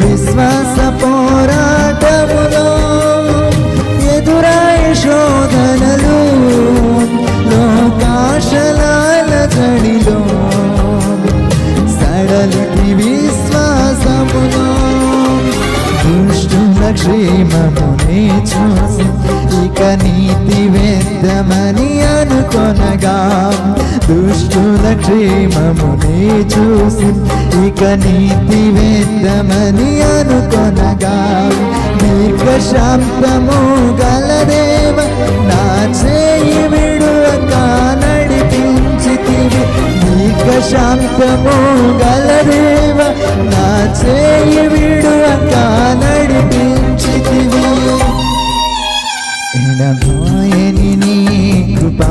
విశ్వాస పోరాటములో ఎదురాయ శోధనలు లోకాశలాల జడిలో సడలికి విశ్వాసములో దుష్టుల క్షేమమునే చూసి ఇక నీతి వేద్దమని అనుకొనగా దుష్టుల క్షేమమునే చూసి ఇక నీతి వేద్దమని అనుకొనగా నీక శాంతము గలదేవ నా చేయి విడువక నడిపించితివి. నీక శాంతము గలదేవ నా చేయి విడువక నడిపించితివి. నీ కృపా